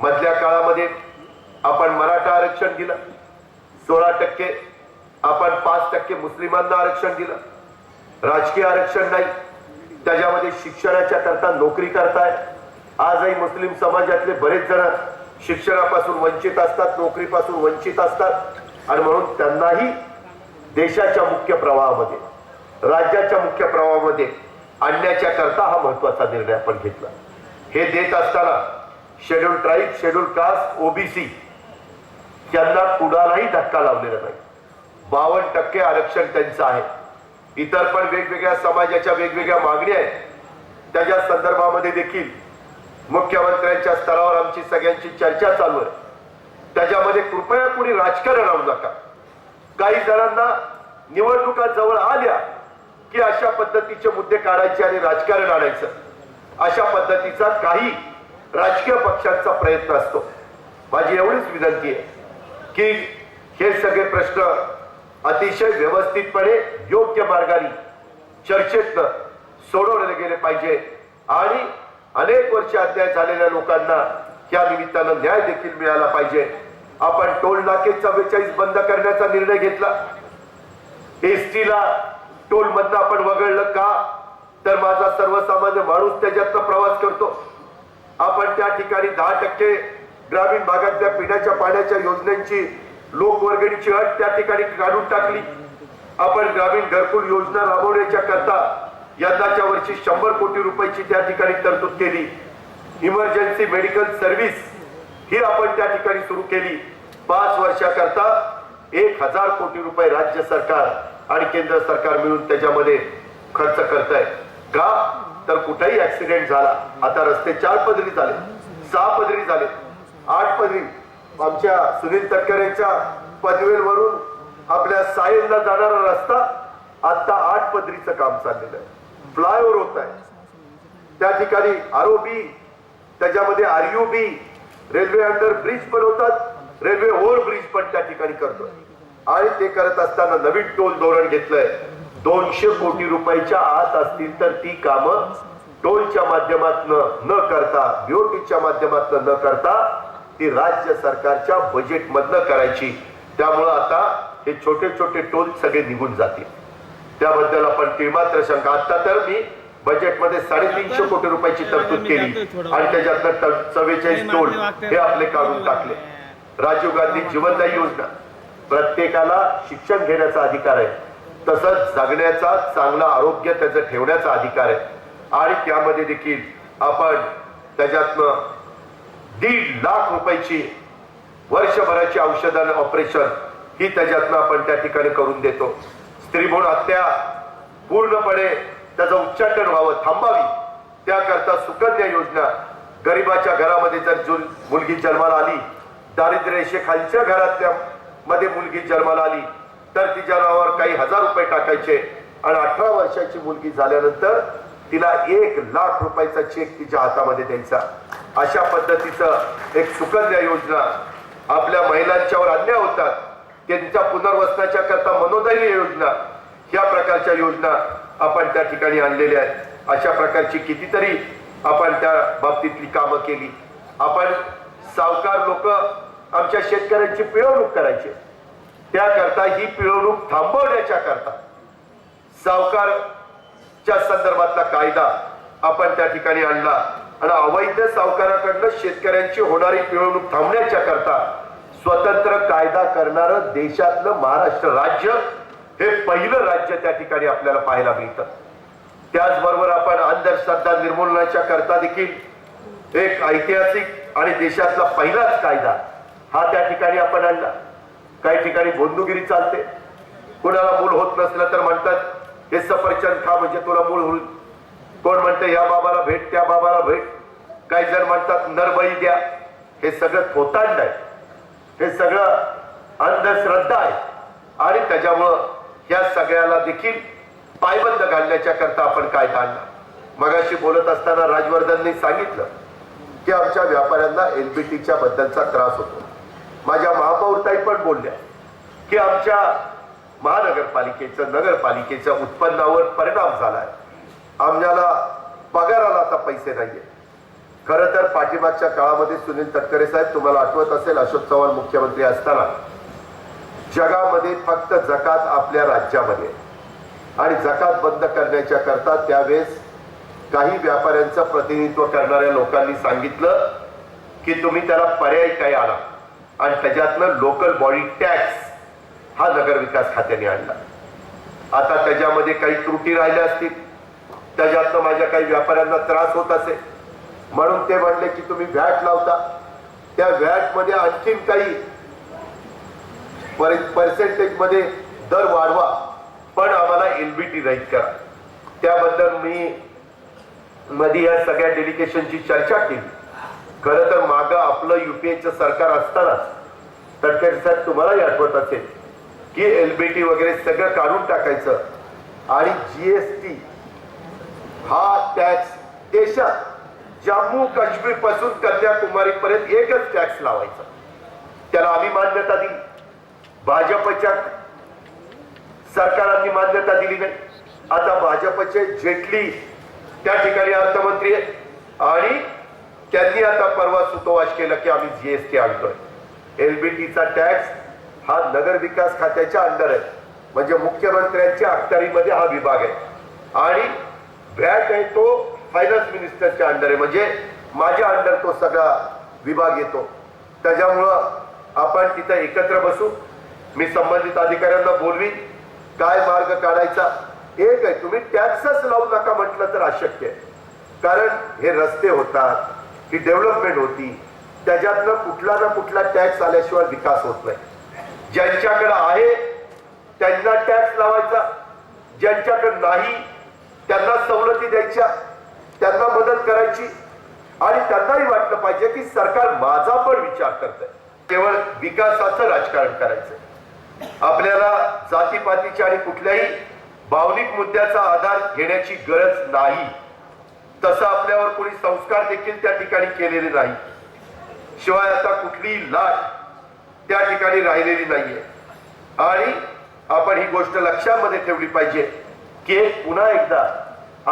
मधल्या काळामध्ये आपण मराठा आरक्षण दिलं. सोळा टक्के आपण पाच टक्के मुस्लिमांना आरक्षण दिलं. राजकीय आरक्षण नाही. त्याच्यामध्ये शिक्षणाच्या करता नोकरी करताय. आजही मुस्लिम समाजातले बरेच जण शिक्षणापासून वंचित असतात नोकरीपासून वंचित असतात. आणि म्हणून त्यांनाही देशाच्या मुख्य प्रवाहामध्ये राज्याच्या मुख्य प्रवाहामध्ये आणण्याच्या करता हा महत्त्वाचा निर्णय आपण घेतला. हे देत असताना schedule tribe schedule caste OBC यांना कुणालाही धक्का लावलेला नाही. बावन्न टक्के आरक्षण त्यांचं आहे. इतर पण वेगवेगळ्या समाजाच्या वेगवेगळ्या मागण्या आहेत. त्याच्या संदर्भामध्ये देखील मुख्यमंत्र्यांच्या स्तरावर आमची सगळ्यांची चर्चा चालू आहे. त्याच्यामध्ये कृपया कुणी राजकारण आणू नका. काही जणांना निवडणुका जवळ आल्या की अशा पद्धतीचे मुद्दे काढायचे आणि राजकारण आणायचं. अशा पद्धतीचा काही राजकीय पक्षांचा प्रयत्न असतो. माझी एवढीच विनंती आहे की हे सगळे प्रश्न अतिशय व्यवस्थितपणे योग्य मार्गाने चर्चेतनं सोडवले गेले पाहिजे आणि अनेक वर्ष अध्याय झालेल्या लोकांना या निमित्तानं न्याय देखील मिळाला पाहिजे. आपण टोल नाके चव्वेचाळीस बंद करण्याचा निर्णय घेतला. एसटीला टोल मधनं आपण वगळलं का? तर माझा सर्वसामान्य माणूस त्याच्यातनं प्रवास करतो. आपण त्या ठिकाणी दहा टक्के ग्रामीण भागातल्या पिण्याच्या पाण्याच्या योजनांची लोकवर्गणीची अट त्या ठिकाणी काढून टाकली. आपण ग्रामीण घरकुल योजना राबवण्याच्या करता यंदाच्या वर्षी शंभर कोटी रुपयाची त्या ठिकाणी तरतूद केली. इमर्जन्सी मेडिकल सर्व्हिस ही आपण त्या ठिकाणी सुरू केली. पाच वर्षाकरता एक हजार कोटी रुपये राज्य सरकार आणि केंद्र सरकार मिळून त्याच्यामध्ये खर्च करत आहे का? तर कुठेही ऍक्सिडेंट झाला. आता रस्ते चार पदरी झाले. सहा पदरी झाले. आठ पदरी. आमच्या सुनील तटकरेंच्या पनवेलवरून आपल्या सायनला जाणारा रस्ता आता आठ पदरीचं काम चाललेलं आहे. फ्लायओव्हर होत आहे. त्या ठिकाणी आरओबी त्याच्यामध्ये R U B railway under bridge पण होतात. रेल्वे ओव्हर ब्रिज पण त्या ठिकाणी करतोय. आणि ते करत असताना नवीन टोल धोरण घेतलंय. दोनशे कोटी रुपयाच्या आत असतील तर ती कामं टोलच्या माध्यमातून न करता बीओटीच्या माध्यमातून न करता ती राज्य सरकारच्या बजेट मधनं करायची. त्यामुळं आता हे छोटे छोटे टोल सगळे निघून जातील. त्याबद्दल आपण किळमात्र शंका. आता तर मी बजेटमध्ये साडेतीनशे कोटी रुपयाची तरतूद केली. आणि त्याच्यातनं चव्वेचाळीस टोल हे आपले काढून टाकले. राजीव गांधी जीवनदायी योजना. प्रत्येकाला शिक्षण घेण्याचा अधिकार आहे. तसंच जगण्याचा चांगला आरोग्य त्याचं ठेवण्याचा अधिकार आहे. आणि त्यामध्ये देखील आपण त्याच्यातनं दीड लाख रुपयाची वर्षभराची औषधानं ऑपरेशन ही त्याच्यातनं आपण त्या ठिकाणी करून देतो. स्त्रीभूण हत्या पूर्णपणे त्याचं उच्चाटन व्हावं थांबावी त्याकरता सुकन्या योजना. गरिबाच्या घरामध्ये जर जो मुलगी जन्माला आली दारिद्र्य रेषेखालच्या घरातल्या मध्ये मुलगी जन्माला आली तर तिच्या नावावर काही हजार रुपये टाकायचे. आणि अठरा वर्षाची मुलगी झाल्यानंतर तिला एक लाख रुपयाचा चेक तिच्या हातामध्ये द्यायचा. अशा पद्धतीचं एक सुकन्या योजना आपल्या महिलांच्यावर अन्याय होतात. त्यांच्या पुनर्वसनाच्या करता मनोदयी योजना ह्या प्रकारच्या योजना आपण त्या ठिकाणी आणलेल्या आहेत. अशा प्रकारची कितीतरी आपण त्या बाबतीतली कामं केली. आपण सावकार लोक आमच्या शेतकऱ्यांची पिळवणूक करायचे. त्याकरता ही पिळवणूक थांबवण्याच्या करता सावकारच्या संदर्भातला कायदा आपण त्या ठिकाणी आणला. आणि अवैध सावकाराकडनं शेतकऱ्यांची होणारी पिळवणूक थांबण्याच्या करता स्वतंत्र कायदा करणार देशातलं महाराष्ट्र राज्य हे पहिलं राज्य त्या ठिकाणी आपल्याला पाहायला मिळतं. त्याचबरोबर आपण अंधश्रद्धा निर्मूलनाच्या करता देखील एक ऐतिहासिक आणि देशातला पहिलाच कायदा हा त्या ठिकाणी आपण आणला. काही ठिकाणी बोंदुगिरी चालते. कोणाला मूल होत नसलं तर म्हणतात हे सफरचंद खा म्हणजे तुला मूल होईल. कोण म्हणतं या बाबाला भेट त्या बाबाला भेट. काही जण म्हणतात नरबळी द्या. हे सगळं थोतांड आहे. हे सगळं अंधश्रद्धा आहे. आणि त्याच्यामुळं या सगळ्याला देखील पायबंद घालण्याच्या करता आपण काय आणला मगाशी बोलत असताना राजवर्धनने सांगितलं की आमच्या व्यापाऱ्यांना एलबीटीच्या बद्दलचा त्रास होतो. माझ्या महापौरताई पण बोलल्या की आमच्या महानगरपालिकेचं नगरपालिकेच्या उत्पन्नावर परिणाम झालाय. आम्हाला पगाराला आता पैसे नाहीये. खरं तर पाठीमागच्या काळामध्ये सुनील तटकरे साहेब तुम्हाला आठवत असेल अशोक चव्हाण मुख्यमंत्री असताना जगामध्ये फक्त जकात आपल्या राज्यामध्ये आणि जकात बंद करण्याच्या करता त्यावेळेस काही व्यापाऱ्यांचं प्रतिनिधित्व करणाऱ्या लोकांनी सांगितलं की तुम्ही त्याला पर्याय काही आणा. आणि त्याच्यातनं लोकल बॉडी टॅक्स हा नगरविकास खात्याने आणला. आता त्याच्यामध्ये काही त्रुटी राहिल्या असतील त्याच्यातनं माझ्या काही व्यापाऱ्यांना त्रास होत असेल म्हणून ते म्हणले की तुम्ही व्हॅट लावता. त्या व्हॅटमध्ये आणखीन काही पर्सेंटेजमध्ये दर वाढवा पण आम्हाला एलबीटी रहित करा. त्याबद्दल मी मध्ये या सगळ्या डेलिगेशनची चर्चा केली. खरं तर मागं आपलं युपीएचं सरकार असतानाच तटकरे साहेब तुम्हालाही आठवत असेल की एलबीटी वगैरे सगळं काढून टाकायचं आणि जीएसटी हा टॅक्स देशात जम्मू काश्मीरपासून कन्याकुमारी पर्यंत एकच टॅक्स लावायचा. त्याला आम्ही मान्यता दिली. भाजपच्या सरकारांनी मान्यता दिली नाही. आता भाजपचे जेटली त्या ठिकाणी अर्थमंत्री आहेत. आणि त्यांनी आता परवा सुतोवाच केला की आम्ही जीएसटी आणतोय. एलबीटीचा टॅक्स हा नगर विकास खात्याच्या अंडर आहे. म्हणजे मुख्यमंत्र्यांच्या अखत्यारीमध्ये हा विभाग आहे. आणि व्हॅट आहे तो फायनान्स मिनिस्टरच्या अंडर आहे. म्हणजे माझ्या अंडर तो सगळा विभाग येतो. त्याच्यामुळं आपण तिथं एकत्र बसू. मी संबंधित अधिकाऱ्यांना बोलवीन. काय मार्ग काढायचा? एक आहे तुम्ही टॅक्सच लावू नका म्हटलं तर अशक्य आहे. कारण हे रस्ते होतात. ही डेव्हलपमेंट होती. त्याच्यातनं कुठला ना कुठला टॅक्स आल्याशिवाय विकास होत नाही. ज्यांच्याकडे आहे त्यांना टॅक्स लावायचा. ज्यांच्याकडे नाही त्यांना सवलती द्यायच्या. त्यांना मदत करायची. आणि त्यांनाही वाटलं पाहिजे की सरकार माझा पण विचार करत आहे केवळ विकासाचं राजकारण करायचं आपल्याला जातीपातीच्या आणि कुठल्याही भावनिक मुद्द्याचा आधार घेण्याची गरज नाही. तसा आपल्यावर कोणी संस्कार देखील त्या ठिकाणी केलेले नाही. शिवाय आता कुठलीही लाट त्या ठिकाणी राहिलेली नाहीये. आणि आपण ही गोष्ट लक्षामध्ये ठेवली पाहिजे की पुन्हा एकदा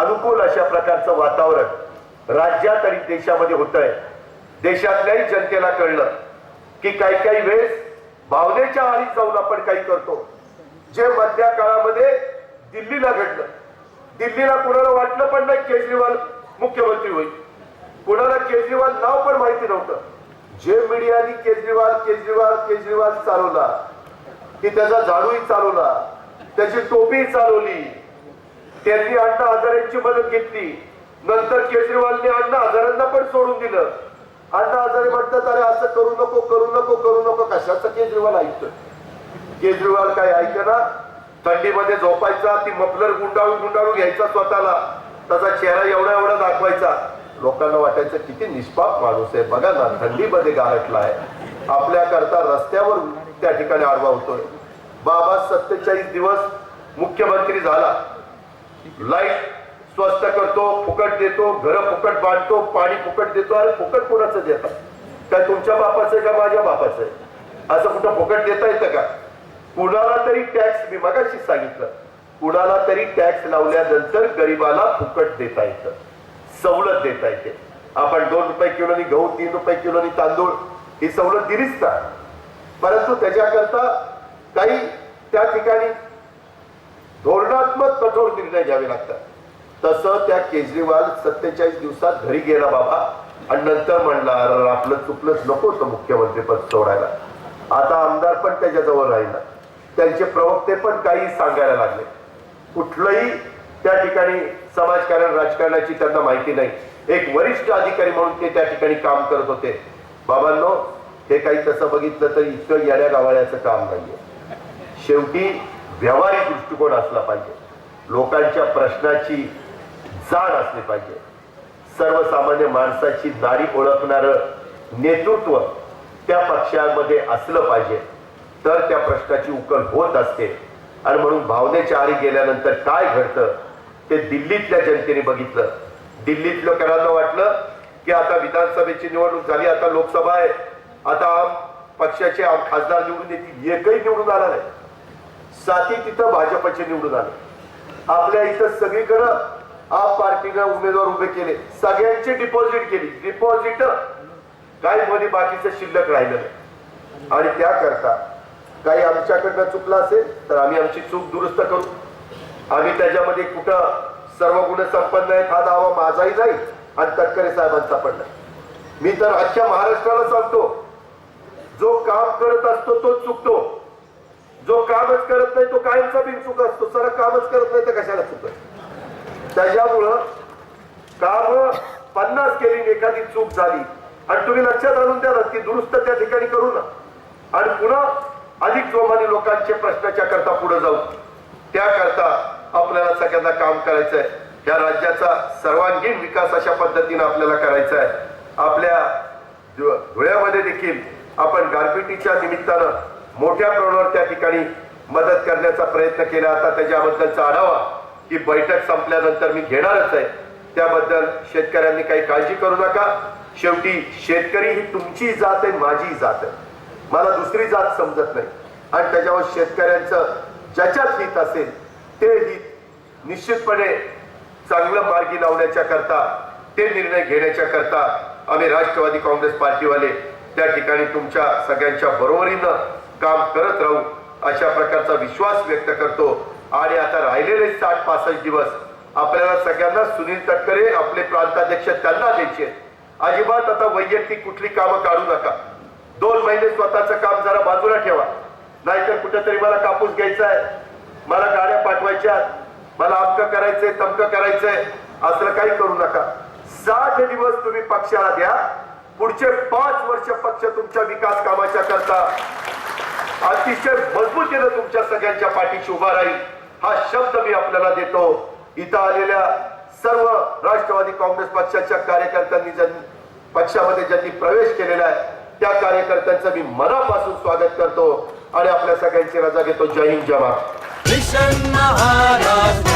अनुकूल अशा प्रकारचं वातावरण राज्यात आणि देशामध्ये होत आहे देशातल्याही जनतेला कळलं की काही काही वेळेस भावनेच्या आधी जाऊन आपण काही करतो. जे मधल्या काळामध्ये दिल्लीला घडलं. दिल्लीला कुणाला वाटलं पण नाही केजरीवाल मुख्यमंत्री होईल. कुणाला केजरीवाल नाव पण माहिती नव्हतं. जे मीडियानी केजरीवाल केजरीवाल केजरीवाल चालवला की त्याचा झाडूही चालवला त्याची टोपी चालवली त्यांनी अण्णा हजारेंची मदत घेतली नंतर केजरीवालने अण्णा हजारांना पण सोडून दिलं. अण्णा हजारे म्हणतात अरे असं करू नको करू नको करू नको कशाचं केजरीवाल ऐकतोय? केजरीवाल काय ऐकना थंडीमध्ये झोपायचा ती मफलर गुंडाळून गुंडाळून घ्यायचा स्वतःला. त्याचा चेहरा एवढा एवढा दाखवायचा. लोकांना वाटायचं किती निष्पाप माणूस आहे. बघा ना थंडीमध्ये गारटला आहे आपल्याकरता रस्त्यावर त्या ठिकाणी आडवा होतोय. बाबा सत्तेचाळीस दिवस मुख्यमंत्री झाला. लाइट स्वस्त करतो फुकट देतो घर फुकट बांधतो पाणी फुकट देतो अरे फुकट कोणाचं देतात काय तुमच्या बापाचं आहे का माझ्या बापाचं आहे? असं कुठं फुकट देता येतं का? कुणाला तरी टॅक्स मी मगाशी सांगितलं. कुणाला तरी टॅक्स लावल्यानंतर गरीबाला फुकट देता येतं. सवलत देता येते. आपण दोन रुपये किलोनी गहू तीन रुपये किलोनी तांदूळ ही सवलत दिलीच ना. परंतु त्याच्याकरता काही त्या ठिकाणी धोरणात्मक कठोर निर्णय घ्यावे लागतात. तसं त्या केजरीवाल सत्तेचाळीस दिवसात घरी गेला बाबा. आणि नंतर म्हणला आपलं चुकलंच नको होतं मुख्यमंत्रीपद सोडायला. आता आमदार पण त्याच्याजवळ राहिला. त्यांचे प्रवक्ते पण काही सांगायला लागले. कुठलंही त्या ठिकाणी समाजकारण राजकारणाची त्यांना माहिती नाही. एक वरिष्ठ अधिकारी म्हणून ते त्या ठिकाणी काम करत होते. बाबांनो हे काही तसं बघितलं तर इतकं येण्या गावाळ्याचं काम नाहीये. शेवटी व्यावहारिक दृष्टिकोन असला पाहिजे. लोकांच्या प्रश्नाची जाण असली पाहिजे. सर्वसामान्य माणसाची नारी ओळखणार नेतृत्व त्या पक्षामध्ये असलं पाहिजे. तर त्या प्रश्नाची उकल होत असते. आणि म्हणून भावनेच्या आरी गेल्यानंतर काय घडतं? ते दिल्लीतल्या जनतेने बघितलं. दिल्लीत लोकांना वाटलं की आता विधानसभेची निवडणूक झाली आता लोकसभा आहे. आता पक्षाचे खासदार निवडून येतील. एकही निवडून आला नाही. साथी तिथं भाजपचे निवडून आले. आपल्या इथं सगळीकडं आप पार्टीनं उमेदवार उभे केले. सगळ्यांची डिपॉझिट केली. डिपॉझिट काही मध्ये बाकीचं शिल्लक राहिलं नाही. आणि त्याकरता काही आमच्याकडनं चुकलं असेल तर आम्ही आमची चूक दुरुस्त करू. आम्ही त्याच्यामध्ये कुठं सर्व गुण संपन्न आहेत हा दावा माझाही नाही आणि तटकरे साहेबांचा पण नाही. मी तर अख्ख्या महाराष्ट्राला सांगतो जो काम करत असतो तो चुकतो. जो कामच करत नाही तो कायमचा बिनचूक असतो. सर कामच करत नाही तर कशाला चुकत? त्याच्यामुळं काम पन्नास केली एखादी चूक झाली. आणि तुम्ही लक्षात आणून द्या ना ती दुरुस्त त्या ठिकाणी करू ना. आणि पुन्हा अधिक जोमाने लोकांचे प्रश्नाच्या करता पुढे जाऊ. त्याकरता आपल्याला सगळ्यांना काम करायचं आहे या राज्याचा सर्वांगीण विकास अशा पद्धतीने आपल्याला करायचा आहे आपल्या धुळ्यामध्ये देखील आपण गारपिटीच्या निमित्तानं मोठ्या प्रमाणावर त्या ठिकाणी मदत करण्याचा प्रयत्न केला. आता त्याच्याबद्दलचा आढावा की बैठक संपल्यानंतर मी घेणारच आहे. त्याबद्दल शेतकऱ्यांनी काही काळजी करू नका. शेवटी शेतकरी ही तुमची जात आहे माझी जात आहे. मला दुसरी जात समजत नाही. आणि त्याच्यावर शेतकऱ्यांचं ज्याच्यात हित असेल ते हित निश्चितपणे चांगलं मार्गी लावण्याच्या करता ते निर्णय घेण्याच्या करता आम्ही राष्ट्रवादी काँग्रेस पार्टीवाले त्या ठिकाणी तुमच्या सगळ्यांच्या बरोबरीनं काम करत राहू अशा प्रकारचा विश्वास व्यक्त करतो. आणि आता राहिलेले साठ पासष्ट दिवस आपल्याला सगळ्यांना सुनील तटकरे आपले प्रांताध्यक्ष त्यांना द्यायचे अजिबात आता वैयक्तिक कुठली कामं काढू नका. दोन महिने स्वतःचं काम जरा बाजूला ठेवा. नाहीतर कुठेतरी मला कापूस घ्यायचा आहे. मला गाड्या पाठवायच्या मला अमकं करायचंय तमकं करायचंय. असं काही करू नका. साठ दिवस तुम्ही पक्षाला द्या. पुढचे पाच वर्ष पक्ष तुमच्या विकास कामाच्या करता. अतिशय मजबूतीनं तुमच्या सगळ्यांच्या पाठीशी उभा राहील. हा शब्द मी आपल्याला देतो. इथं आलेल्या सर्व राष्ट्रवादी काँग्रेस पक्षाच्या कार्यकर्त्यांनी ज्यांनी पक्षामध्ये ज्यांनी प्रवेश केलेला आहे त्या कार्यकर्त्यांचं मी मनापासून स्वागत करतो आणि आपल्या सगळ्यांची रजा घेतो. जय हिंद जय महाराष्ट्र